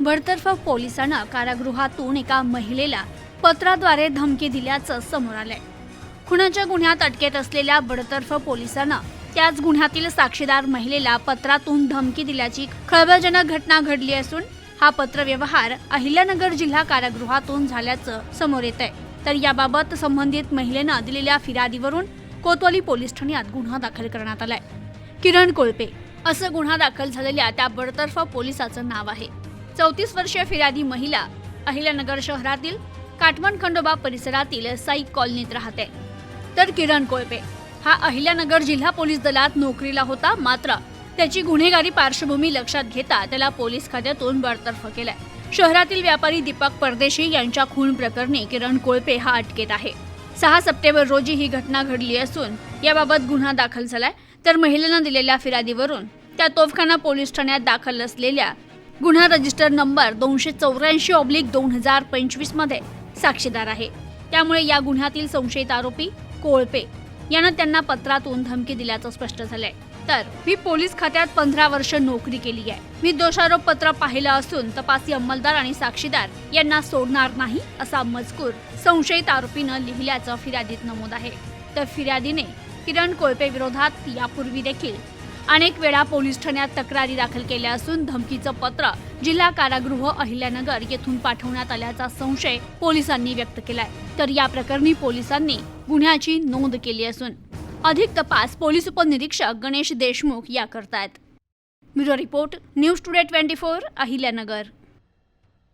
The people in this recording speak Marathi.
बडतर्फ पोलिसांना कारागृहातून एका महिलेला पत्राद्वारे धमकी दिल्याचं समोर आलंय. खुनाच्या गुन्ह्यात अटकेत असलेल्या बडतर्फ पोलिसांना त्याच गुन्ह्यातील साक्षीदार महिलेला पत्रातून धमकी दिल्याची खळबळजनक घटना घडली असून हा पत्रव्यवहार अहिल्यानगर जिल्हा कारागृहातून झाल्याचं समोर येत आहे तर याबाबत संबंधित महिलेनं दिलेल्या फिर्यादीवरून कोतवाली पोलीस ठाण्यात गुन्हा दाखल करण्यात आलाय. किरण कोळपे असं गुन्हा दाखल झालेल्या त्या बडतर्फ पोलिसाचं नाव आहे. चौतीस वर्षीय फिर्यादी महिला अहिल्यानगर शहरातील काटमण खंडोबा परिसरातील साई कॉलनीत राहते. तर किरण कोळपे हा अहिल्यानगर जिल्हा पोलीस दलात नोकरीला होता मात्र त्याची गुन्हेगारी पार्श्वभूमी लक्षात घेता त्याला पोलीस खात्यातून बडतर्फ केलाय. शहरातील व्यापारी दीपक परदेशी यांच्या खून प्रकरणी किरण कोळपे हा अटकेत आहे. सहा सप्टेंबर रोजी ही घटना घडली असून याबाबत गुन्हा दाखल झालाय तर महिलेनं दिलेल्या फिर्यादीवरून त्या तोफखाना पोलीस ठाण्यात दाखल असलेल्या गुन्हा रजिस्टर नंबर दोनशे चौऱ्याऐंशी ऑब्लिक दोन हजार पंचवीसमध्ये साक्षीदार आहे. त्यामुळे या गुन्ह्यातील संशयित आरोपी कोळपे. यानं त्यांना पत्रातून धमकी दिल्याचं स्पष्ट झालंय. तर मी पोलीस खात्यात पंधरा वर्ष नोकरी केली आहे. मी दोषारोप पत्र पाहिलं असून तपासी अंमलदार आणि साक्षीदार यांना सोडणार नाही असा मजकूर संशयित आरोपीनं लिहिल्याचं फिर्यादीत नमूद आहे. तर फिर्यादीने किरण कोळपे विरोधात यापूर्वी देखील अनेक वेळा पोलीस ठाण्यात तक्रारी दाखल केल्या असून धमकीचं पत्र जिल्हा कारागृह अहिल्यानगर येथून पाठवण्यात आल्याचा संशय पोलिसांनी व्यक्त केलाय. तर या प्रकरणी पोलिसांनी गुन्ह्याची नोंद केली असून अधिक तपास पोलीस उपनिरीक्षक गणेश देशमुख या करतायत. Bureau report news today twenty four Ahilyanagar.